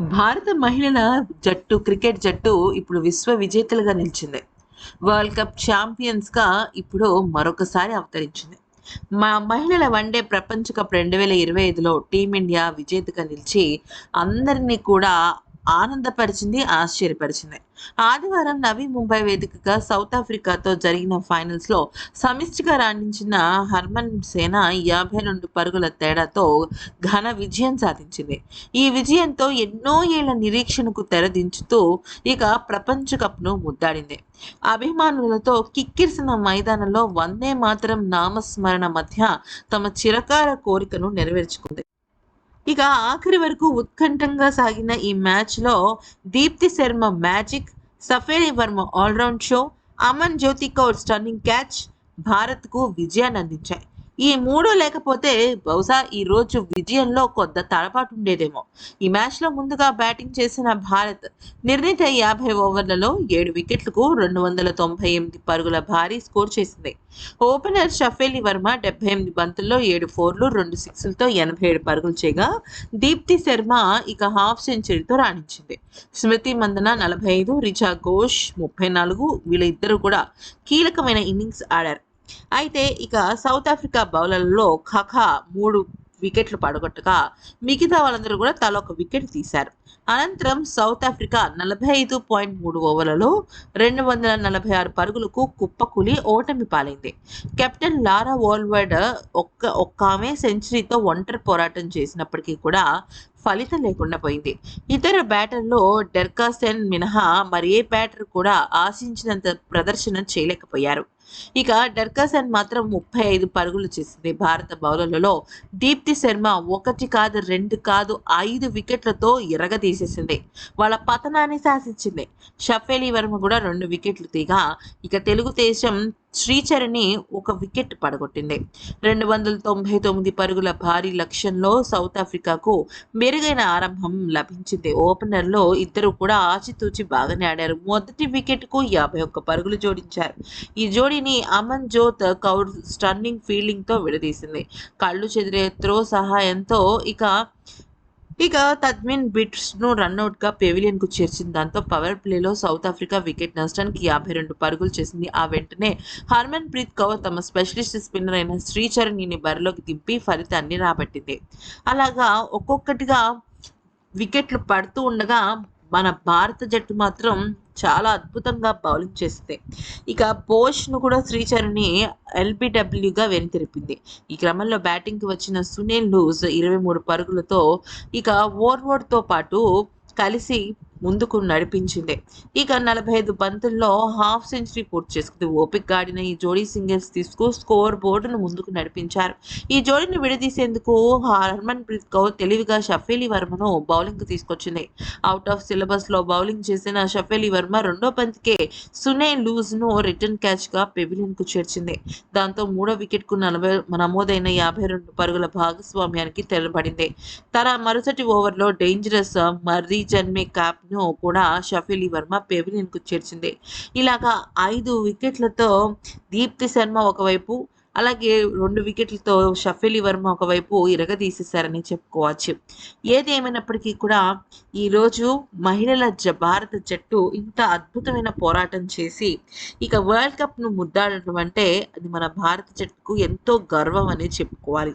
భారత మహిళల జట్టు క్రికెట్ జట్టు ఇప్పుడు విశ్వ విజేతలుగా నిలిచింది. వరల్డ్ కప్ ఛాంపియన్స్గా ఇప్పుడు మరొకసారి అవతరించింది. మా మహిళల వన్డే ప్రపంచ కప్ రెండు వేల ఇరవై ఐదులో టీమిండియా విజేతగా నిలిచి అందరినీ కూడా ఆనందపరిచింది ఆశ్చర్యపరిచింది. ఆదివారం నవీ ముంబై వేదికగా సౌత్ ఆఫ్రికాతో జరిగిన ఫైనల్స్లో సమిష్టిగా రాణించిన హర్మన్ సేన యాభై రెండు పరుగుల తేడాతో ఘన విజయం సాధించింది. ఈ విజయంతో ఎన్నో ఏళ్ళ నిరీక్షణకు తెరదించుతూ ఇక ప్రపంచ కప్ను ముద్దాడింది. అభిమానులతో కిక్కిరిసిన మైదానంలో వందే మాత్రం నామస్మరణ మధ్య తమ చిరకాల కోరికను నెరవేర్చుకుంది. ఇక ఆఖరి వరకు ఉత్కంఠంగా సాగిన ఈ మ్యాచ్లో Deepti Sharma magic Shafali Verma all round show Amanjot Kaur stunning catch భారత్కు విజయాన్ని అందించాయి. ఈ మూడు లేకపోతే బహుశా ఈ రోజు విజయంలో కొంత తడపాటు ఉండేదేమో. ఈ మ్యాచ్లో ముందుగా బ్యాటింగ్ చేసిన భారత్ నిర్ణీత యాభై ఓవర్లలో ఏడు వికెట్లకు రెండు వందల తొంభై ఎనిమిది పరుగుల భారీ స్కోర్ చేసింది. ఓపెనర్ షఫేలి వర్మ డెబ్బై ఎనిమిది బంతుల్లో ఏడు ఫోర్లు రెండు సిక్స్లతో ఎనభై ఏడు పరుగులు చేయగా దీప్తి శర్మ ఇక హాఫ్ సెంచరీతో రాణించింది. స్మృతి మందన నలభై ఐదు రిచా ఘోష్ ముప్పై నాలుగు వీళ్ళిద్దరూ కూడా కీలకమైన ఇన్నింగ్స్ ఆడారు. అయితే ఇక సౌత్ ఆఫ్రికా బౌలర్లలో ఖఖా మూడు వికెట్లు పడగొట్టగా మిగతా వాళ్ళందరూ కూడా తల ఒక వికెట్ తీశారు. అనంతరం సౌత్ ఆఫ్రికా నలభై ఐదు పాయింట్ మూడు ఓవర్లలో రెండు వందల నలభై ఆరు పరుగులకు కుప్పకులి ఓటమి పాలైంది. కెప్టెన్ లారా వోల్వర్డ్ ఒక్క ఒక్క ఆమె సెంచరీతో ఒంటరి పోరాటం చేసినప్పటికీ కూడా ఫలితం లేకుండా పోయింది. ఇతర బ్యాటర్లో డెర్కాసెన్ మినహా మరి ఏ బ్యాటర్ కూడా ఆశించినంత ప్రదర్శన చేయలేకపోయారు. ఇక డర్కాసన్ మాత్రం ముప్పై ఐదు పరుగులు చేసింది భారత బౌలర్లలో. దీప్తి శర్మ ఒకటి కాదు రెండు కాదు ఐదు వికెట్లతో ఎరగదీసేసింది. వాళ్ళ పతనాన్ని శాసించింది. షఫేలి వర్మ కూడా రెండు వికెట్లు తీగా. ఇక తెలుగుదేశం శ్రీచరణి ఒక వికెట్ పడగొట్టింది. రెండు వందల తొంభై తొమ్మిది పరుగుల భారీ లక్ష్యంలో సౌత్ ఆఫ్రికాకు మెరుగైన ఆరంభం లభించింది. ఓపెనర్లో ఇద్దరు కూడా ఆచితూచి బాగానే ఆడారు. మొదటి వికెట్కు యాభై ఒక్క పరుగులు జోడించారు. ఈ జోడీని అమన్ జోత్ కౌర్ స్టన్నింగ్ ఫీల్డింగ్తో విడదీసింది. కళ్ళు చెదిరే త్రో సహాయంతో ఇక ఇక తద్మిన్ బిట్స్ను రన్అట్గా పెవిలియన్కు చేర్చింది దాంతో పవర్ ప్లేలో సౌత్ ఆఫ్రికా వికెట్ నష్టానికి యాభై రెండు పరుగులు చేసింది. ఆ వెంటనే హర్మన్ ప్రీత్ కౌర్ తమ స్పెషలిస్ట్ స్పిన్నర్ అయిన శ్రీచరణిని బరిలోకి దింపి ఫలితాన్ని రాబట్టింది. అలాగా ఒక్కొక్కటిగా వికెట్లు పడుతూ ఉండగా మన భారత జట్టు మాత్రం చాలా అద్భుతంగా బౌలింగ్ చేసింది. ఇక బోష్ను కూడా శ్రీచరణి ఎల్బిడబ్ల్యూగా వెనుతిరిపింది. ఈ క్రమంలో బ్యాటింగ్కి వచ్చిన సునీల్ లూజ్ ఇరవై మూడు పరుగులతో ఇక ఓర్వర్డ్తో పాటు కలిసి ముందుకు నడిపించింది. ఇక నలభై ఐదు బంతుల్లో హాఫ్ సెంచరీ పూర్తి చేసుకుంది. ఓపిక్ గాడిన ఈ జోడీ సింగిల్స్ తీసుకు స్కోర్ బోర్డును ముందుకు నడిపించారు. ఈ జోడీని విడదీసేందుకు హర్మన్ ప్రీత్ కౌర్ తెలివిగా షఫేలి వర్మను బౌలింగ్ తీసుకొచ్చింది. అవుట్ ఆఫ్ సిలబస్లో బౌలింగ్ చేసిన షఫేలి వర్మ రెండో బంతికే సునే లూజ్ను రిటర్న్ క్యాచ్గా పెవిలియన్కు చేర్చింది. దాంతో మూడో వికెట్కు నలభై నమోదైన యాభై రెండు పరుగుల భాగస్వామ్యానికి తెలబడింది తన మరుసటి ఓవర్లో డేంజరస్ మర్రీ జన్మే క్యాప్ ను కూడా షఫీలి వర్మ పెవిలియన్కు చేర్చింది. ఇలాగా ఐదు వికెట్లతో దీప్తి శర్మ ఒకవైపు అలాగే రెండు వికెట్లతో షఫీలి వర్మ ఒకవైపు ఇరగదీసేశారని చెప్పుకోవచ్చు. ఏది ఏమైనప్పటికీ కూడా ఈరోజు మహిళల జ భారత జట్టు ఇంత అద్భుతమైన పోరాటం చేసి ఇక వరల్డ్ కప్ను ముద్దాడటం అంటే అది మన భారత జట్టుకు ఎంతో గర్వం అని చెప్పుకోవాలి.